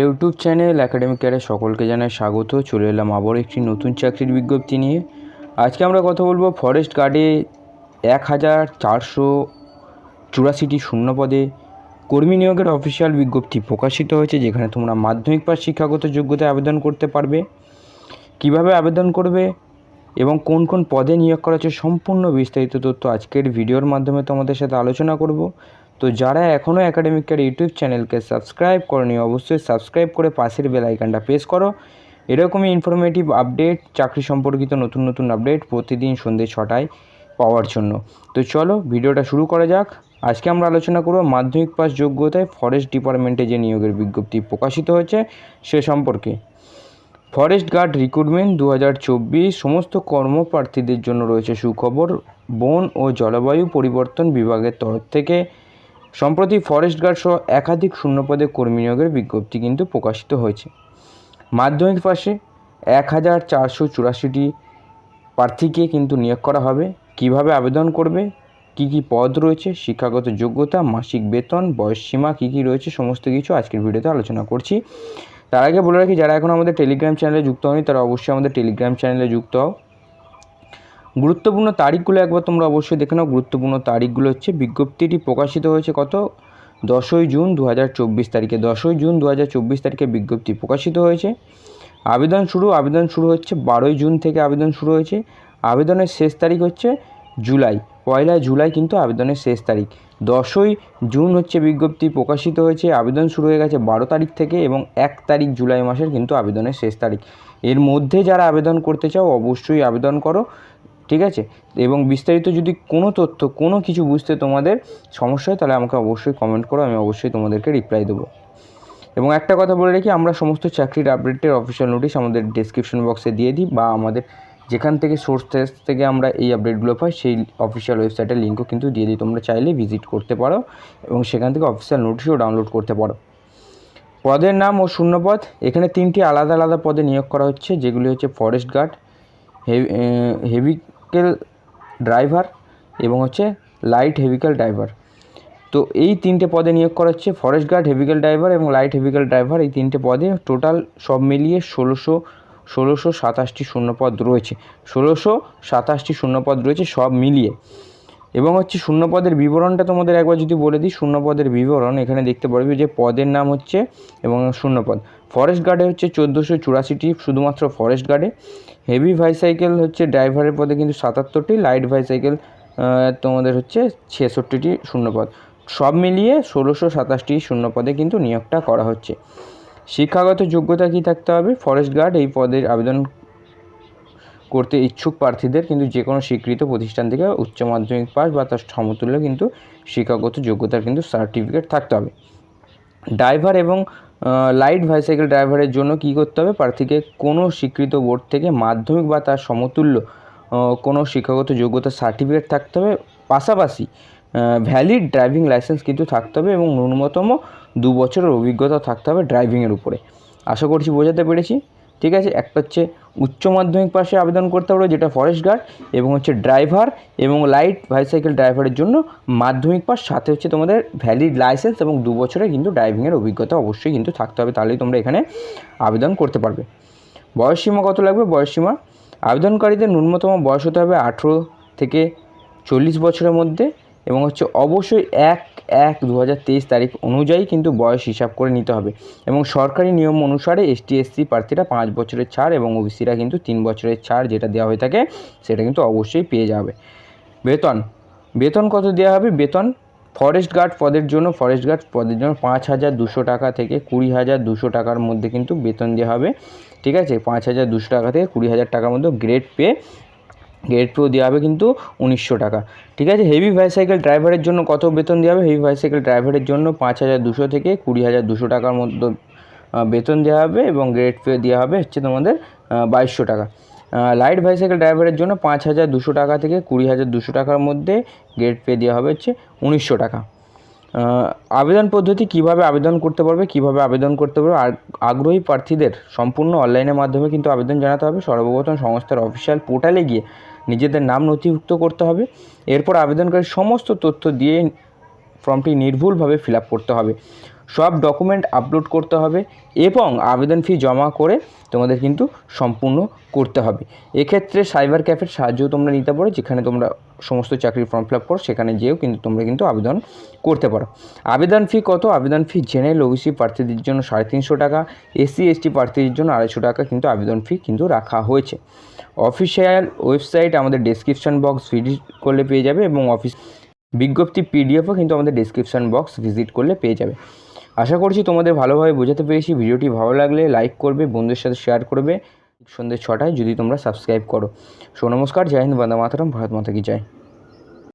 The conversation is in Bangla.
ইউটিউব চ্যানেল একাডেমিক ক্যারে সকলকে জানাই স্বাগত। চলে এলাম আবার একটি নতুন চাকরির বিজ্ঞপ্তি নিয়ে। আজকে আমরা কথা বলব ফরেস্ট গার্ডে এক হাজার চারশো চুরাশিটি শূন্য পদে কর্মী নিয়োগের অফিসিয়াল বিজ্ঞপ্তি প্রকাশিত হয়েছে, যেখানে তোমরা মাধ্যমিক পাশ শিক্ষাগত যোগ্যতায় আবেদন করতে পারবে। কীভাবে আবেদন করবে এবং কোন কোন পদে নিয়োগ করা হচ্ছে সম্পূর্ণ বিস্তারিত তথ্য আজকের ভিডিওর মাধ্যমে তোমাদের সাথে আলোচনা করব। তো যারা এখনও একাডেমিক কেয়ার ইউটিউব চ্যানেলকে সাবস্ক্রাইব করনি, অবশ্যই সাবস্ক্রাইব করে পাশের বেল আইকনটা প্রেস করো। এরকমই ইনফরমেটিভ আপডেট চাকরি সম্পর্কিত নতুন নতুন আপডেট প্রতিদিন সন্ধ্যে ছটায় পাওয়ার জন্য। তো চলো, ভিডিওটা শুরু করা যাক। আজকে আমরা আলোচনা করব মাধ্যমিক পাস যোগ্যতায় ফরেস্ট ডিপার্টমেন্টে যে নিয়োগের বিজ্ঞপ্তি প্রকাশিত হয়েছে, সে সম্পর্কে। ফরেস্ট গার্ড রিক্রুটমেন্ট দু হাজার চব্বিশ, সমস্ত কর্মপ্রার্থীদের জন্য রয়েছে সুখবর। বন ও জলবায়ু পরিবর্তন বিভাগের তরফ থেকে সম্প্রতি ফরেস্ট গার্ড সহ একাধিক শূন্যপদে কর্মী নিয়োগের বিজ্ঞপ্তি কিন্তু প্রকাশিত হয়েছে। মাধ্যমিক পাশে এক হাজার চারশো চুরাশিটি প্রার্থীকে কিন্তু নিয়োগ করা হবে। কীভাবে আবেদন করবে? কি কি পদ রয়েছে? শিক্ষাগত যোগ্যতা, মাসিক বেতন বয়সসীমা কী কী রয়েছে? সমস্ত কিছু আজকের ভিডিওতে আলোচনা করছি। তার আগে বলে রাখি, যারা এখন আমাদের টেলিগ্রাম চ্যানেলে যুক্ত হয়নি, তারা অবশ্যই আমাদের টেলিগ্রাম চ্যানেলে যুক্ত হও। গুরুত্বপূর্ণ তারিখগুলো একবার তোমরা অবশ্যই দেখে নাও। গুরুত্বপূর্ণ তারিখগুলো হচ্ছে, বিজ্ঞপ্তিটি প্রকাশিত হয়েছে কত? দশই জুন দু হাজার চব্বিশ তারিখে। দশই জুন দু হাজার চব্বিশ তারিখে বিজ্ঞপ্তি প্রকাশিত হয়েছে। আবেদন শুরু আবেদন শুরু হচ্ছে বারোই জুন থেকে আবেদন শুরু হয়েছে। আবেদনের শেষ তারিখ হচ্ছে জুলাই। পয়লা জুলাই কিন্তু আবেদনের শেষ তারিখ। দশই জুন হচ্ছে বিজ্ঞপ্তি প্রকাশিত হয়েছে, আবেদন শুরু হয়ে গেছে বারো তারিখ থেকে এবং এক তারিখ জুলাই মাসের কিন্তু আবেদনের শেষ তারিখ। এর মধ্যে যারা আবেদন করতে চাও অবশ্যই আবেদন করো। ঠিক আছে? এবং বিস্তারিত যদি কোনো তথ্য, কোনো কিছু বুঝতে তোমাদের সমস্যা হয়, তাহলে আমাকে অবশ্যই কমেন্ট করো, আমি অবশ্যই তোমাদেরকে রিপ্লাই দেবো। এবং একটা কথা বলে রাখি, আমরা সমস্ত চাকরির আপডেটের অফিসিয়াল নোটিশ আমাদের ডিসক্রিপশন বক্সে দিয়ে দিই বা আমাদের যেখান থেকে সোর্স থেকে আমরা এই আপডেটগুলো পাই, সেই অফিসিয়াল ওয়েবসাইটের লিঙ্কও কিন্তু দিয়ে দিই। তোমরা চাইলে ভিজিট করতে পারো এবং সেখান থেকে অফিসিয়াল নোটিশও ডাউনলোড করতে পারো। পদের নাম ও শূন্যপদ, এখানে তিনটি আলাদা আলাদা পদে নিয়োগ করা হচ্ছে, যেগুলি হচ্ছে ফরেস্ট গার্ড হেভিকেল ড্রাইভার এবং হচ্ছে লাইট হেভিকেল ড্রাইভার তো এই তিনটে পদে নিয়োগ করা হচ্ছে forest guard heavy vehicle driver এবং লাইট হেভিকেল ড্রাইভার এই তিনটে পদে টোটাল সব মিলিয়ে ষোলোশো ষোলোশো সাতাশটি শূন্যপদ রয়েছে। ষোলোশো সাতাশটি শূন্যপদ রয়েছে সব মিলিয়ে। এবং হচ্ছে শূন্যপদের বিবরণটা তোমাদের একবার যদি বলে দিই, শূন্যপদের বিবরণ এখানে দেখতে পারবে যে পদের নাম হচ্ছে এবং শূন্যপদ। ফরেস্ট গার্ডে হচ্ছে চোদ্দোশো চুরাশিটি, শুধুমাত্র ফরেস্ট গার্ডে হেভি ভাইসাইকেল হচ্ছে ড্রাইভারের পদে কিন্তু সাতাত্তরটি, লাইট ভাইসাইকেল তোমাদের হচ্ছে ছেষট্টিটি শূন্যপদ। সব মিলিয়ে ষোলোশো সাতাশটি শূন্যপদে কিন্তু নিয়োগটা করা হচ্ছে। শিক্ষাগত যোগ্যতা কী থাকতে হবে? ফরেস্ট গার্ড এই পদের আবেদন করতে ইচ্ছুক প্রার্থীদের কিন্তু যে কোনো স্বীকৃত প্রতিষ্ঠান থেকে উচ্চ মাধ্যমিক পাস বা তার সমতুল্য কিন্তু শিক্ষাগত যোগ্যতার কিন্তু সার্টিফিকেট থাকতে হবে। ড্রাইভার এবং লাইট ভাইসাইকেল ড্রাইভারের জন্য কি করতে হবে? প্রার্থীকে কোনো স্বীকৃত বোর্ড থেকে মাধ্যমিক বা তার সমতুল্য কোনো শিক্ষাগত যোগ্যতা সার্টিফিকেট থাকতে হবে। পাশাপাশি ভ্যালিড ড্রাইভিং লাইসেন্স কিন্তু থাকতে হবে এবং ন্যূনতম দু বছরের অভিজ্ঞতা থাকতে হবে ড্রাইভিংয়ের উপরে। আশা করছি বোঝাতে পেরেছি। ঠিক আছে? একটা হচ্ছে উচ্চ মাধ্যমিক পাশে আবেদন করতে পারো যেটা ফরেস্ট গার্ড এবং হচ্ছে ড্রাইভার এবং লাইট বাইসাইকেল ড্রাইভারের জন্য মাধ্যমিক পাস সাথে হচ্ছে তোমাদের ভ্যালিড লাইসেন্স এবং দু বছরে কিন্তু ড্রাইভিংয়ের অভিজ্ঞতা অবশ্যই কিন্তু থাকতে হবে, তাহলেই তোমরা এখানে আবেদন করতে পারবে। বয়সসীমা কত লাগবে? বয়সসীমা আবেদনকারীদের ন্যূনতম বয়স হতে হবে আঠেরো থেকে চল্লিশ বছরের মধ্যে, এবং হচ্ছে অবশ্যই এক এক দু তারিখ অনুযায়ী কিন্তু বয়স হিসাব করে নিতে হবে। এবং সরকারি নিয়ম অনুসারে এসটি এসসি প্রার্থীরা পাঁচ বছরের ছাড় এবং ওবিসিরা কিন্তু তিন বছরের ছাড় যেটা দেওয়া হয়ে থাকে, সেটা কিন্তু অবশ্যই পেয়ে যাবে। বেতন বেতন কত দেওয়া হবে? বেতন ফরেস্ট গার্ড পদের জন্য ফরেস্ট গার্ড পদের জন্য পাঁচ হাজার দুশো টাকা থেকে কুড়ি হাজার দুশো টাকার মধ্যে কিন্তু বেতন দেওয়া হবে। ঠিক আছে? পাঁচ হাজার দুশো টাকা থেকে কুড়ি হাজার টাকার মধ্যে গ্রেড পে গ্রেড পেও দেওয়া হবে কিন্তু উনিশশো টাকা। ঠিক আছে? হেভি বাইসাইকেল ড্রাইভারের জন্য কত বেতন দেওয়া হবে? হেভি বাইসাইকেল ড্রাইভারের জন্য পাঁচ হাজার দুশো থেকে কুড়ি হাজার দুশো টাকার মধ্যে বেতন দেওয়া হবে এবং গ্রেড পে দেওয়া হবে হচ্ছে তোমাদের বাইশশো টাকা। লাইট বাইসাইকেল ড্রাইভারের জন্য পাঁচ হাজার দুশো টাকা থেকে কুড়ি হাজার দুশো টাকার মধ্যে গ্রেড পে দেওয়া হবে হচ্ছে উনিশশো টাকা। আবেদন পদ্ধতি কীভাবে আবেদন করতে পারবে? কীভাবে আবেদন করতে পারবে? আগ্রহী প্রার্থীদের সম্পূর্ণ অনলাইনের মাধ্যমে কিন্তু আবেদন জানাতে হবে। সর্বপ্রথম সংস্থার অফিসিয়াল পোর্টালে গিয়ে নিজেদের নাম নথিভুক্ত করতে হবে। এরপর আবেদনকারী সমস্ত তথ্য দিয়ে ফর্মটি নির্ভুলভাবে ফিল করতে হবে। সব ডকুমেন্ট আপলোড করতে হবে এবং আবেদন ফি জমা করে তোমাদের কিন্তু সম্পূর্ণ করতে হবে। এক্ষেত্রে সাইবার ক্যাফের সাহায্য তোমরা নিতে পারো, যেখানে তোমরা সমস্ত চাকরির ফর্ম ফিল আপ করো, সেখানে যেয়েও কিন্তু তোমরা কিন্তু আবেদন করতে পারো। আবেদন ফি কত? আবেদন ফি জেনারেল ওবিসি প্রার্থীদের জন্য সাড়ে তিনশো টাকা এসসি এসটি প্রার্থীদের জন্য আড়াইশো টাকা কিন্তু আবেদন ফি কিন্তু রাখা হয়েছে। অফিসিয়াল ওয়েবসাইট আমাদের ডেসক্রিপশন বক্স ভিজিট করলে পেয়ে যাবে এবং অফিস বিজ্ঞপ্তি পিডিএফও কিন্তু আমাদের ডেসক্রিপশন বক্স ভিজিট করলে পেয়ে যাবে। আশা করছি তোমাদের ভালোভাবে বোঝাতে পেরেছি। ভিডিওটি ভালো লাগলে লাইক করবে, বন্ধুদের সাথে শেয়ার করবে। সন্ধ্যে ছটায় যদি তোমরা সাবস্ক্রাইব করো। সো, নমস্কার। জয় হিন্দ, বন্দে মাতারাম। ভারত মাতা কি জয়।